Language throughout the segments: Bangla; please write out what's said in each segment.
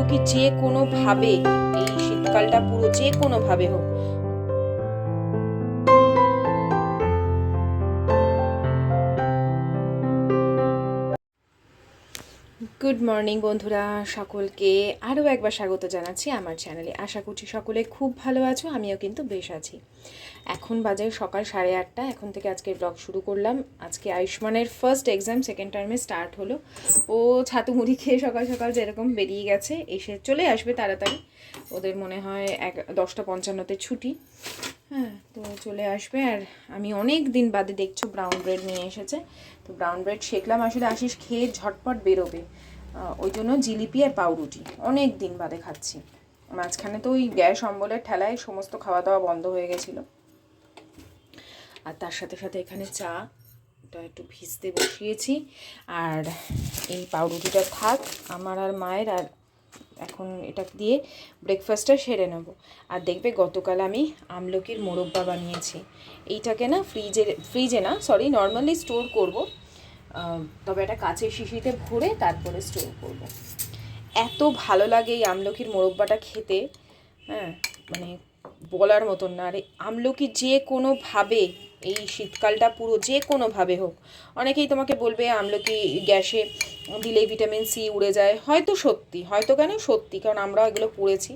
আমলকি যে কোনোভাবে এই শীতকালটা পুরো যে কোনোভাবে হোক গুড মর্নিং বন্ধুরা। সকলকে আরও একবার স্বাগত জানাচ্ছি আমার চ্যানেলে। আশা করছি সকলে খুব ভালো আছো, আমিও কিন্তু বেশ আছি। এখন বাজে সকাল সাড়ে আটটা, এখন থেকে আজকে ব্লগ শুরু করলাম। আজকে আয়ুষ্মানের ফার্স্ট এক্সাম সেকেন্ড টার্মে স্টার্ট হলো। ও ছাতু মুড়ি খেয়ে সকাল সকাল যেরকম বেরিয়ে গেছে, এসে চলে আসবে তাড়াতাড়ি। ওদের মনে হয় এক, দশটা পঞ্চান্নতে ছুটি। হ্যাঁ তো চলে আসবে। আর আমি অনেক দিন বাদে দেখছ ব্রাউন ব্রেড নিয়ে এসেছে। তো ব্রাউন ব্রেড শেখলাম, আসলে আশিস খেয়ে ঝটপট বেরোবে। ওই জন্য জিলিপি আর পাউরুটি। অনেক দিন বাদে খাচ্ছি। মাঝখানে তো ওই গ্যাস অম্বলের ঠেলায় সমস্ত খাওয়া দাওয়া বন্ধ হয়ে গেছিল। আর তার সাথে সাথে এখানে চা টা একটু ভিজতে বসিয়েছি। আর এই পাউরুটিটা থাক, আমার আর মায়ের, আর এখন এটা দিয়ে ব্রেকফাস্টটা সেরে নেব। আর দেখবে গতকাল আমি আমলকির মোরব্বা বানিয়েছি। এইটাকে না ফ্রিজে ফ্রিজে না সরি নর্মালি স্টোর করব। তবে এটা কাচের শিশিতে ভরে তারপরে স্টোর করব। এত ভালো লাগে এই আমলকির মোরব্বাটা খেতে হ্যাঁ? মানে বলার মতন না। আর, আমলকি যে কোনোভাবে, এই শীতকালটা পুরো যে কোনোভাবে হোক, অনেকেই তোমাকে বলবে আমলকি গ্যাসে দিলেই ভিটামিন সি উড়ে যায়। হয়তো সত্যি, হয়তো কেন সত্যি, কারণ আমরাও এগুলো পড়েছি।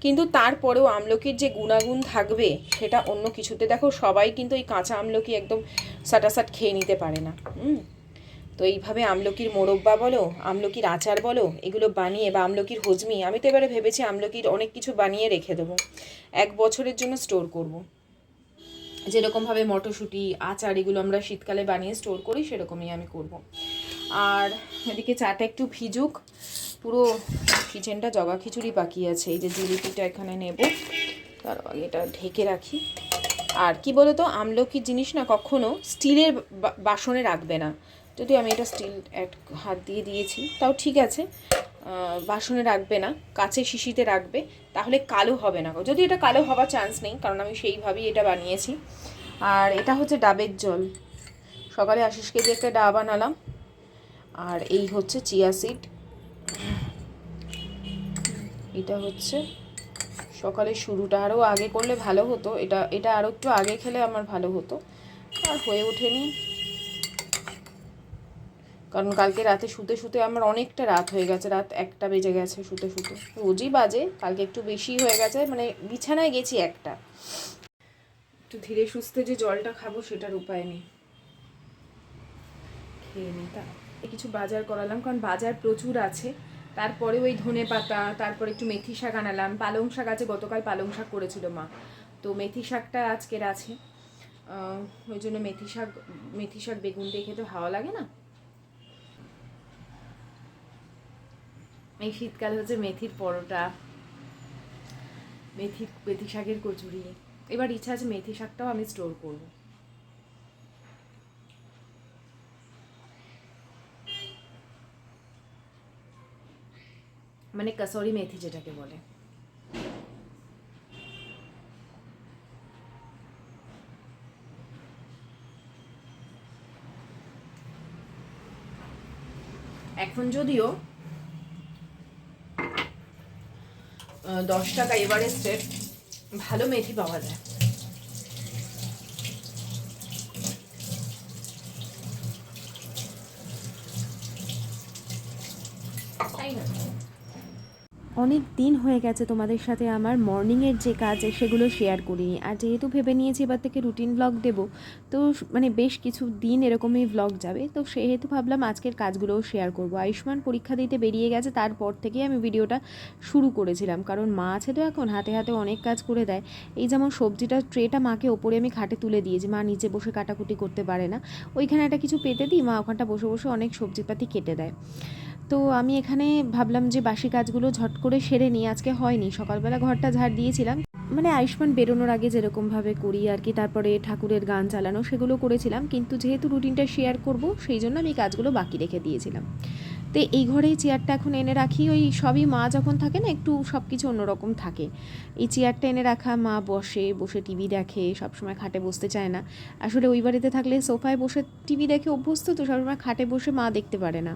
কিন্তু তারপরেও আমলকির যে গুণাগুণ থাকবে, সেটা অন্য কিছুতে। দেখো, সবাই কিন্তু এই কাঁচা আমলকি একদম সাটাসাট খেয়ে নিতে পারে না, হুম? তো এইভাবে আমলকির মোরব্বা বলো, আমলকির আচার বলো, এগুলো বানিয়ে বা আমলকির হজমি, আমি তো এবারে ভেবেছি আমলকির অনেক কিছু বানিয়ে রেখে দেবো এক বছরের জন্য স্টোর করব। যেরকমভাবে মটরশুঁটি, আচার এগুলো আমরা শীতকালে বানিয়ে স্টোর করি, সেরকমই আমি করব। আর এদিকে চাটা একটু ভিজুক, পুরো কিচেনটা জগা খিচুড়ি বাকি আছে এই যে জিলিপিটা এখানে নেব, তার আগে এটা ঢেকে রাখি আর কি বলো তো আমলকির জিনিস না কখনো স্টিলের বাসনে রাখবে না যদি আমি এটা স্টিল এক হাত দিয়ে দিয়েছি, তাও ঠিক আছে। বাসনে রাখবে না, কাছে শিশিতে রাখবে, তাহলে কালো হবে না। যদি এটা কালো হওয়ার চান্স নেই, কারণ আমি সেইভাবেই এটা বানিয়েছি। আর এটা হচ্ছে ডাবের জল। সকালে আশিসকে দিয়ে একটা ডাব বানালাম আর এই হচ্ছে চিয়া সিড এটা হচ্ছে সকালে শুরুটা। আরও আগে করলে ভালো হতো। এটা এটা আরও একটু আগে খেলে আমার ভালো হতো। আর হয়ে ওঠেনি। কারণ কালকে রাতে শুতে শুতে আমার অনেকটা রাত হয়ে গেছে, রাত একটা বেজে গেছে শুতে শুতে। রোজই বাজে, কালকে একটু বেশি হয়ে গেছে মানে বিছানায় গেছি একটা। একটু ধীরে সুস্থে যে জলটা খাব সেটার উপায় নেই। খেয়ে নিই তা কিছু বাজার করালাম, কারণ বাজার প্রচুর আছে। তারপরে ওই ধনে পাতা, তারপরে একটু মেথি শাক আনালাম। পালং শাক আছে, গতকাল পালং শাক করেছিল মা। তো মেথি শাকটা আজকের আছে। ওই জন্য মেথি শাক মেথি শাক বেগুন দিয়ে খেতে ভালো লাগে না? এই শীতকাল হচ্ছে মেথির পরোটা, মেথি মেথি শাকের কচুরি। এবার ইচ্ছা আছে মেথি শাকটাও আমি স্টোর করব। মানে কসৌরি মেথি যেটাকে বলে। এখন যদিও দশ টাকা এভারেস্টের ভালো মেথি পাওয়া যায় তাই না অনেক দিন হয়ে গেছে তোমাদের সাথে আমার মর্নিংয়ের যে কাজ সেগুলো শেয়ার করিনি। আর যেহেতু ভেবে নিয়েছি এবার থেকে রুটিন ব্লগ দেবো, তো মানে বেশ কিছু দিন এরকমই ব্লগ যাবে। তো সেহেতু ভাবলাম আজকের কাজগুলোও শেয়ার করব। আয়ুষ্মান পরীক্ষা দিতে বেরিয়ে গেছে, তারপর থেকেই আমি ভিডিওটা শুরু করেছিলাম। কারণ মা আছে তো এখন, হাতে হাতে অনেক কাজ করে দেয়। এই যেমন সবজিটা ট্রেটা মাকে ওপরে আমি খাটে তুলে দিয়েছি, মা নিচে বসে কাটাকুটি করতে পারে না। ওইখানে একটা কিছু পেতে দিই, মা ওখানটা বসে বসে অনেক সবজিপাতি কেটে দেয়। তো আমি এখানে ভাবলাম যে বাসি কাজগুলো ঝট করে সেরে নিই। আজকে হয়নি, সকালবেলা ঘরটা ঝাড় দিয়েছিলাম। মানে আয়ুষ্মান বেরোনোর আগে যেরকমভাবে করি আর কি, তারপরে ঠাকুরের গান চালানো সেগুলো করেছিলাম। কিন্তু যেহেতু রুটিনটা শেয়ার করব, সেই জন্য আমি কাজগুলো বাকি রেখে দিয়েছিলাম। তো এই ঘরেই চেয়ারটা এখন এনে রাখি। ওই সবই মা যখন থাকে না, একটু সব কিছু অন্যরকম থাকে। এই চেয়ারটা এনে রাখা, মা বসে বসে টিভি দেখে, সবসময় খাটে বসতে চায় না। আসলে ওই বাড়িতে থাকলে সোফায় বসে টিভি দেখে অভ্যস্ত তো সবসময় খাটে বসে মা দেখতে পারে না।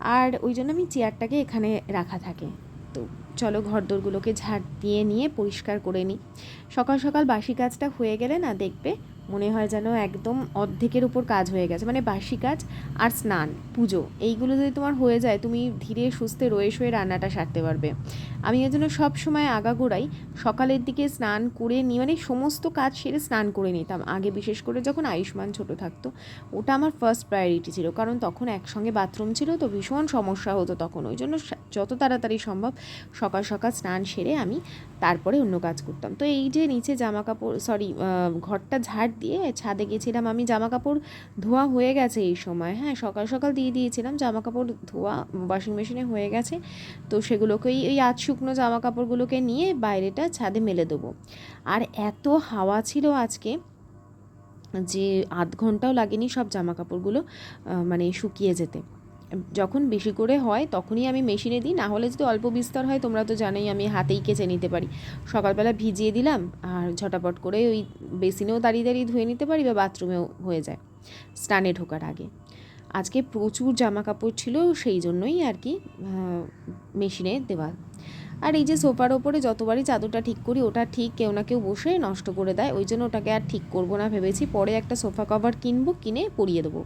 আর ওই জন্য আমি চেয়ারটাকে এখানে রাখা থাকে। তো চলো ঘরদোরগুলোকে ঝাড় দিয়ে নিয়ে পরিষ্কার করে নিই। সকাল সকাল বাসি কাজটা হয়ে গেলে না দেখবে মনে হয় যেন একদম অর্ধেকের উপর কাজ হয়ে গেছে মানে বাসি কাজ আর স্নান, পুজো, এইগুলো যদি তোমার হয়ে যায় তুমি ধীরে সুস্থে রয়ে শয়ে রান্নাটা সারতে পারবে। আমি এর জন্য সবসময় আগাগোড়াই সকালের দিকে স্নান করে নিই মানে সমস্ত কাজ সেরে স্নান করে নিতাম। আগে বিশেষ করে যখন আয়ুষ্মান ছোট থাকতো, ওটা আমার ফার্স্ট প্রায়োরিটি ছিল, কারণ তখন একসঙ্গে বাথরুম ছিল তো ভীষণ সমস্যা হতো তখন, ওই জন্য যত তাড়াতাড়ি সম্ভব সকাল সকাল স্নান সেরে আমি তারপরে অন্য কাজ করতাম। তো এই যে নিচে জামা কাপড় সরি ঘরটা ঝাড় দিয়ে ছাদে গেছিলাম। আমি জামা কাপড় ধোয়া হয়ে গেছে এই সময়। হ্যাঁ সকাল সকাল দিয়ে দিয়েছিলাম জামা কাপড় ধোয়া ওয়াশিং মেশিনে হয়ে গেছে। তো সেগুলোকেই ওই আজ শুকনো জামা কাপড়গুলোকে নিয়ে বাইরেটা ছাদে মেলে দেবো। আর এত হাওয়া ছিল আজকে যে আধ ঘন্টাও লাগেনি সব জামা কাপড়গুলো মানে শুকিয়ে যেতে। যখন বেশি করে হয়, তখনই আমি মেশিনে দিই। না হলে যদি অল্প বিস্তর হয়, তোমরা তো জানোই আমি হাতেই কেচে নিতে পারি। সকালবেলা ভিজিয়ে দিলাম আর ঝটাপট করে ওই বেসিনেও দাঁড়িয়ে দাঁড়িয়ে ধুয়ে নিতে পারি বা বাথরুমেও হয়ে যায়, স্নানে ঢোকার আগে। আজকে প্রচুর জামা কাপড় ছিল, সেই জন্যই আর কি মেশিনে দেওয়া। আর এই যে সোফার ওপরে যতবারই চাদরটা ঠিক করি, ওটা ঠিক কেউ না কেউ বসে নষ্ট করে দেয়। ওই জন্য ওটাকে আর ঠিক করব না ভেবেছি। পরে একটা সোফা কভার কিনবো, কিনে পরিয়ে দেবো।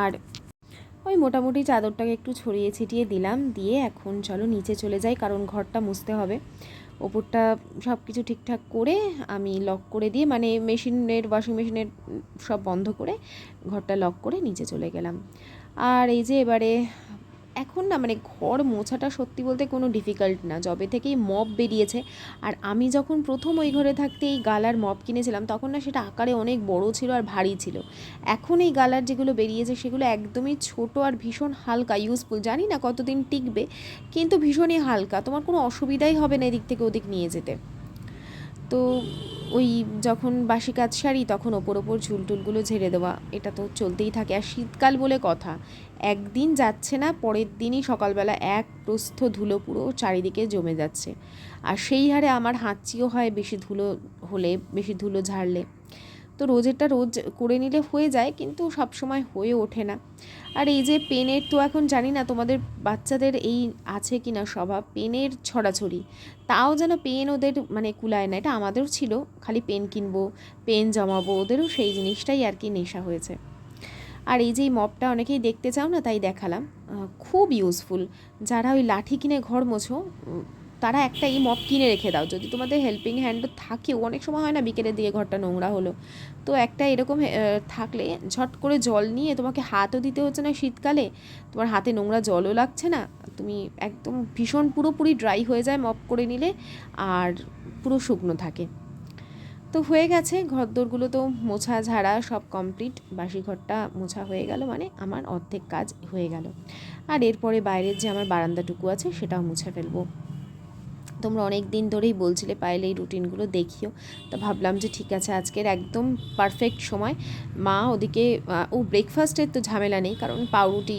আর ওই মোটামুটি চাদরটাকে একটু ছড়িয়ে ছিটিয়ে দিলাম, দিয়ে এখন চলো নিচে চলে যাই, কারণ ঘরটা মুছতে হবে। ওপরটা সব কিছু ঠিকঠাক করে আমি লক করে দিয়ে মানে মেশিনের ওয়াশিং মেশিনের সব বন্ধ করে ঘরটা লক করে নিচে চলে গেলাম। আর এই যে এবারে এখন না মানে ঘর মোছাটা সত্যি বলতে কোনো ডিফিকাল্ট না। যবে থেকেই মপ বেরিয়েছে। আর আমি যখন প্রথম ওই ঘরে থাকতে এই গালার মপ কিনেছিলাম, তখন না সেটা আকারে অনেক বড় ছিল আর ভারী ছিল। এখন এই গালার যেগুলো বেরিয়েছে, সেগুলো একদমই ছোট আর ভীষণ হালকা ইউজফুল জানি না কতদিন টিকবে, কিন্তু ভীষণই হালকা। তোমার কোনো অসুবিধাই হবে না এদিক থেকে ওদিক নিয়ে যেতে। তো ওই যখন বাসি কাজ সারি, তখন ওপর ওপর ঝুলটুলগুলো ঝেড়ে দেওয়া। এটা তো চলতেই থাকে। আর শীতকাল বলে কথা। একদিন যাচ্ছে না, পরের দিনই সকালবেলা এক প্রস্থ ধুলো পুরো চারিদিকে জমে যাচ্ছে। আর সেই হারে আমার হাঁচিও হয় বেশি ধুলো হলে, বেশি ধুলো ঝাড়লে। তো রোজেরটা রোজ করে নিলে হয়ে যায়, কিন্তু সব সময় হয়ে ওঠে না। আর এই যে পেনের তো এখন জানি না তোমাদের বাচ্চাদের এই আছে কি না স্বভাব, পেনের ছড়াছড়ি। তাও যেন পেন ওদের মানে কুলায় না, এটা আমাদেরও ছিল, খালি পেন কিনবো, পেন জমাবো, ওদেরও সেই জিনিসটাই আর কি নেশা হয়েছে। আর এই যে মপটা অনেকেই দেখতে চাও না তাই দেখালাম। খুব ইউজফুল যারা ওই লাঠি কিনে ঘর মোছো তারা একটা এই মপ কিনে রেখে দাও। যদি তোমাদের হেল্পিং হ্যান্ড থাকেও অনেক সময় হয় না বিকেলের দিকে ঘরটা নোংরা হলো। তো একটা এরকম থাকলে ঝট করে জল নিয়ে তোমাকে হাতও দিতে হচ্ছে না শীতকালে। তোমার হাতে নোংরা জলও লাগছে না। তুমি একদম ভীষণ পুরোপুরি ড্রাই হয়ে যায় মপ করে নিলে, আর পুরো শুকনো থাকে। তো হয়ে গেছে, ঘরদোরগুলো তো মোছা ঝাড়া সব কমপ্লিট বাসি ঘরটা মোছা হয়ে গেল মানে আমার অর্ধেক কাজ হয়ে গেল। আর এরপরে বাইরের যে আমার বারান্দাটুকু আছে, সেটাও মুছে ফেলব। তোমরা অনেক দিন ধরেই বলছিলে পাইলে এই রুটিনগুলো দেখিও। তো ভাবলাম যে ঠিক আছে, আজকের একদম পারফেক্ট সময়। মা ওদিকে ও ব্রেকফাস্টের তো ঝামেলা নেই, কারণ পাউরুটি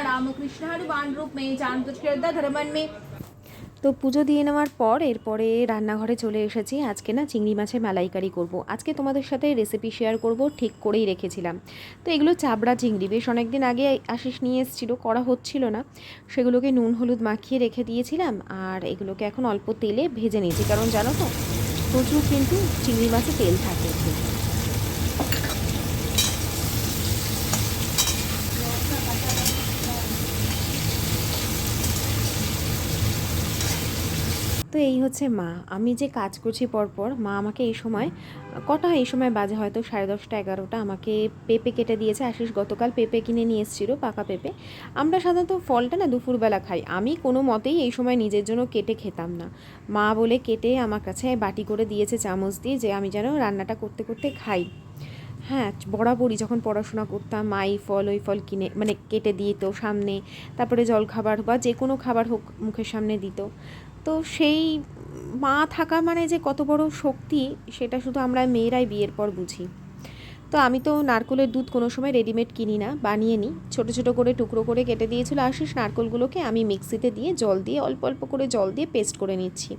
রামকৃষ্ণ হনুমান রূপ ধর্মন মে তো পুজো দিয়ে নেওয়ার পর এরপরে রান্নাঘরে চলে এসেছি। আজকে না চিংড়ি মাছের মালাইকারি করব। আজকে তোমাদের সাথে রেসিপি শেয়ার করব, ঠিক করেই রেখেছিলাম। তো এগুলো চাবড়া চিংড়ি। বেশ অনেকদিন আগে আশিস নিয়ে এসেছিল, করা হচ্ছিল না। সেগুলোকে নুন, হলুদ মাখিয়ে রেখে দিয়েছিলাম আর এগুলোকে এখন অল্প তেলে ভেজে নিয়েছি। কারণ জানো তো, প্রচুর কিন্তু চিংড়ি মাছে তেল থাকে। তো এই হচ্ছে মা। আমি যে কাজ করছি পরপর, মা আমাকে এই সময়, কটা এই সময় বাজে হয়তো? সাড়ে দশটা, এগারোটা আমাকে পেঁপে কেটে দিয়েছে। আশিস গতকাল পেঁপে কিনে নিয়ে এসেছিল, পাকা পেঁপে। আমরা সাধারণত ফলটা না দুপুরবেলা খাই। আমি কোনো মতেই এই সময় নিজের জন্য কেটে খেতাম না। মা বলে কেটে আমার কাছে বাটি করে দিয়েছে চামচ দিয়ে যে আমি যেন রান্নাটা করতে করতে খাই। হ্যাঁ বরাবরই যখন পড়াশোনা করতাম, মা এই ফল, ওই ফল কিনে মানে কেটে দিত সামনে। তারপরে জল খাবার বা যে কোনো খাবার হোক মুখের সামনে দিত। তো সেই মা থাকা মানে যে কত বড় শক্তি, সেটা শুধু আমরা মেয়েরাই বিয়ের পর বুঝি। তো আমি তো নারকলের দুধ কোনো সময় রেডিমেড কিনি না, বানিয়ে নিই ছোটো ছোটো করে টুকরো করে কেটে দিয়েছিল আশিস, নারকলগুলোকে আমি মিক্সিতে দিয়ে জল দিয়ে, অল্প অল্প করে জল দিয়ে পেস্ট করে নিচ্ছি।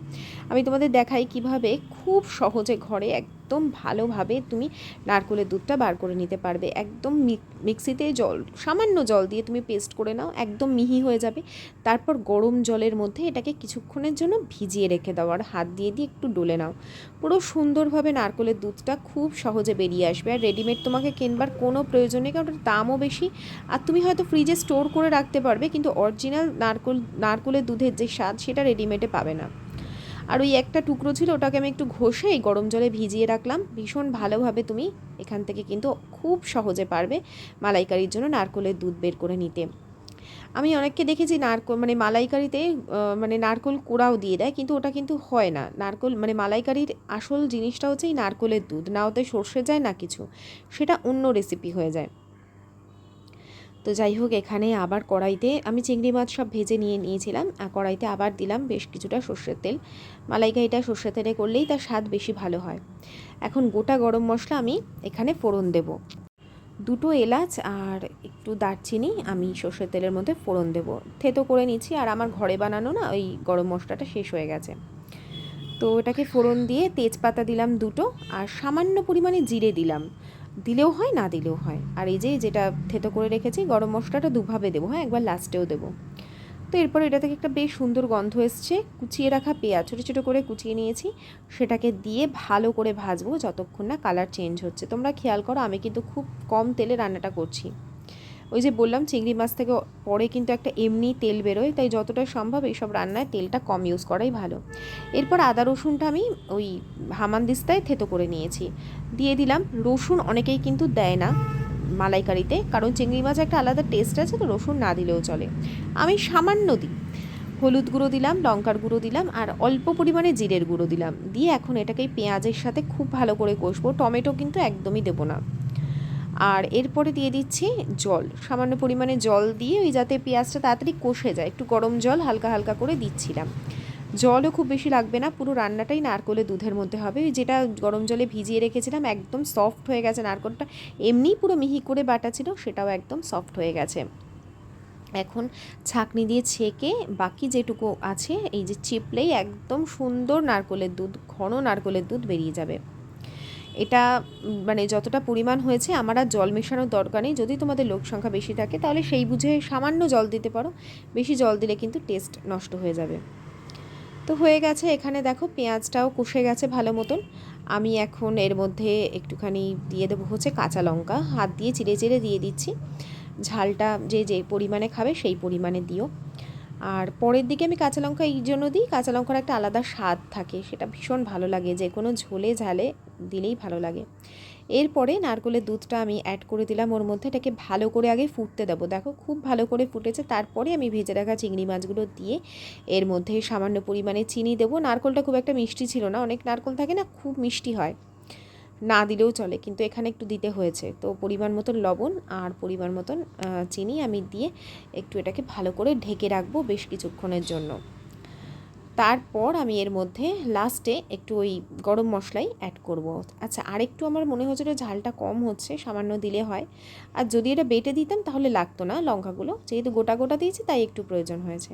আমি তোমাদের দেখাই কীভাবে খুব সহজে ঘরে একদম ভালোভাবে তুমি নারকলের দুধটা বার করে নিতে পারবে। একদম মিক্সিতে জল, সামান্য জল দিয়ে তুমি পেস্ট করে নাও, একদম মিহি হয়ে যাবে। তারপর গরম জলের মধ্যে এটাকে কিছুক্ষণের জন্য ভিজিয়ে রেখে দাও আর হাত দিয়ে দিয়ে একটু ডলে নাও। পুরো সুন্দরভাবে নারকলের দুধটা খুব সহজে বেরিয়ে আসবে আর রেডিমেড তোমাকে কিনবার কোনো প্রয়োজন নেই, কারণ দামও বেশি। আর তুমি হয়তো ফ্রিজে স্টোর করে রাখতে পারবে, কিন্তু অরিজিনাল নারকল, নারকলের দুধের যে স্বাদ সেটা রেডিমেডে পাবে না। আর ওই একটা টুকরো ছিল, ওটাকে আমি একটু ঘষে গরম জলে ভিজিয়ে রাখলাম। ভীষণ ভালোভাবে তুমি এখান থেকে কিন্তু খুব সহজে পারবে মালাইকারির জন্য নারকলের দুধ বের করে নিতে। আমি অনেককে দেখেছি নারকল মানে মালাইকারিতে মানে নারকল কোড়াও দিয়ে দেয়, কিন্তু ওটা কিন্তু হয় না। নারকল মানে মালাইকারির আসল জিনিসটা হচ্ছে এই নারকলের দুধ। না ওতে সর্ষে যায়, না কিছু। সেটা অন্য রেসিপি হয়ে যায়। তো যাই হোক, এখানে আবার কড়াইতে আমি চিংড়ি মাছ সব ভেজে নিয়ে নিয়েছিলাম। আর কড়াইতে আবার দিলাম বেশ কিছুটা সর্ষের তেল। মালাইকারিটা সর্ষের তেলে করলেই তার স্বাদ বেশি ভালো হয়। এখন গোটা গরম মশলা আমি এখানে ফোড়ন দেব। দুটো এলাচ আর একটু দারচিনি আমি সর্ষের তেলের মধ্যে ফোড়ন দেব। থেতো করে নিচ্ছি আর আমার ঘরে বানানো না ওই গরম মশলাটা শেষ হয়ে গেছে। তো এটাকে ফোড়ন দিয়ে তেজপাতা দিলাম দুটো আর সামান্য পরিমাণে জিরে দিলাম। দিলেও হয়, না দিলেও হয়। আর এই যে যেটা থেতো করে রেখেছি, গরম মশলাটা দুভাবে দেবো হ্যাঁ একবার লাস্টেও দেবো। তো এরপর এটা থেকে একটা বেশ সুন্দর গন্ধ এসছে। কুচিয়ে রাখা পেঁয়াজ, ছোটো ছোটো করে কুচিয়ে নিয়েছি। সেটাকে দিয়ে ভালো করে ভাজবো যতক্ষণ না কালার চেঞ্জ হচ্ছে। তোমরা খেয়াল করো, আমি কিন্তু খুব কম তেলে রান্নাটা করছি। ওই যে বললাম, চিংড়ি মাছ থেকে পরে কিন্তু একটা এমনি তেল বেরোয়, তাই যতটা সম্ভব এইসব রান্নায় তেলটা কম ইউজ করাই ভালো। এরপর আদা রসুনটা আমি ওই হামানদিস্তায় থেতো করে নিয়েছি। দিয়ে দিলাম, রসুন অনেকেই কিন্তু দেয় না মালাইকারিতে, কারণ চিংড়ি মাছ একটা আলাদা টেস্ট আছে, তো রসুন না দিলেও চলে। আমি সামান্য দিই, হলুদ গুঁড়ো দিলাম, লঙ্কার গুঁড়ো দিলাম, আর অল্প পরিমাণে জিরের গুঁড়ো দিলাম। দিয়ে এখন এটাকে পেঁয়াজের সাথে খুব ভালো করে কষবো, টমেটো কিন্তু একদমই দেবো না। আর এরপরে দিয়ে দিচ্ছি জল। সামান্য পরিমাণে জল দিয়ে ওই যাতে পেঁয়াজটা তাড়াতাড়ি কষে যায়, একটু গরম জল হালকা হালকা করে দিচ্ছিলাম। জলও খুব বেশি লাগবে না, পুরো রান্নাটাই নারকলের দুধের মধ্যে হবে। যেটা গরম জলে ভিজিয়ে রেখেছিলাম, একদম সফট হয়ে গেছে নারকলটা। এমনিই পুরো মিহি করে বাটা ছিল, সেটাও একদম সফট হয়ে গেছে। এখন ছাঁকনি দিয়ে ছেঁকে বাকি যেটুকু আছে, এই যে চিপলেই একদম সুন্দর নারকলের দুধ, ঘন নারকলের দুধ বেরিয়ে যাবে। এটা মানে যতটা পরিমাণ হয়েছে আমার আর জল মেশানোর দরকার নেই। যদি তোমাদের লোক সংখ্যা বেশি থাকে, তাহলে সেই বুঝে সামান্য জল দিতে পারো। বেশি জল দিলে কিন্তু টেস্ট নষ্ট হয়ে যাবে। তো হয়ে গেছে এখানে দেখো, পেঁয়াজটাও কষে গেছে ভালো মতন। আমি এখন এর মধ্যে একটুখানি দিয়ে দেবো হচ্ছে কাঁচা লঙ্কা। হাত দিয়ে চিড়ে চিড়ে দিয়ে দিচ্ছি। ঝালটা যে যে পরিমাণে খাবে সেই পরিমাণে দিও। আর পরের দিকে আমি কাঁচা লঙ্কা এই জন্য দিই, কাঁচা লঙ্কার একটা আলাদা স্বাদ থাকে, সেটা ভীষণ ভালো লাগে, যে কোনো ঝোলে ঝালে দিলেই ভালো লাগে। এরপরে নারকলের দুধটা আমি অ্যাড করে দিলাম, ওর মধ্যে এটাকে ভালো করে আগে ফুটতে দেবো। দেখো খুব ভালো করে ফুটেছে, তারপরে আমি ভেজে রাখা চিংড়ি মাছগুলো দিয়ে এর মধ্যে সামান্য পরিমাণে চিনি দেবো। নারকলটা খুব একটা মিষ্টি ছিল না, অনেক নারকল থাকে না, খুব মিষ্টি হয়। না দিলেও চলে, কিন্তু এখানে একটু দিতে হয়েছে। তো পরিমাণ মতন লবণ আর পরিমাণ মতন চিনি আমি দিয়ে একটু এটাকে ভালো করে ঢেকে রাখব বেশ কিছুক্ষণের জন্য। তারপর আমি এর মধ্যে লাস্টে একটু ওই গরম মশলাই অ্যাড করব। আচ্ছা আরেকটু আমার মনে হচ্ছিল ঝালটা কম হচ্ছে, সামান্য দিলে হয়। আর যদি এটা বেটে দিতাম তাহলে লাগতো না লঙ্কাগুলো, যেহেতু গোটা গোটা দিয়েছি তাই একটু প্রয়োজন হয়েছে।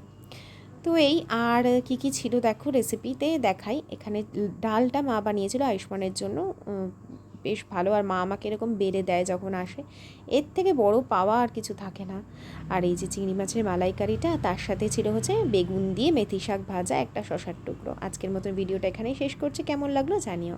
তো এই আর কি কি ছিল দেখো রেসিপিতে দেখাই। এখানে ডালটা মা বানিয়েছিল আয়ুষ্মানের জন্য। বেশ ভালো। আর মা আমাকে এরকম বেড়ে দেয় যখন আসে। এর থেকে বড় পাওয়া আর কিছু থাকে না। আর এই যে চিংড়ি মাছের মালাইকারিটা, তার সাথে ছিল হচ্ছে বেগুন দিয়ে মেথি শাক ভাজা, একটা শশার টুকরো। আজকের মতন ভিডিওটা এখানেই শেষ করছি। কেমন লাগল জানিও।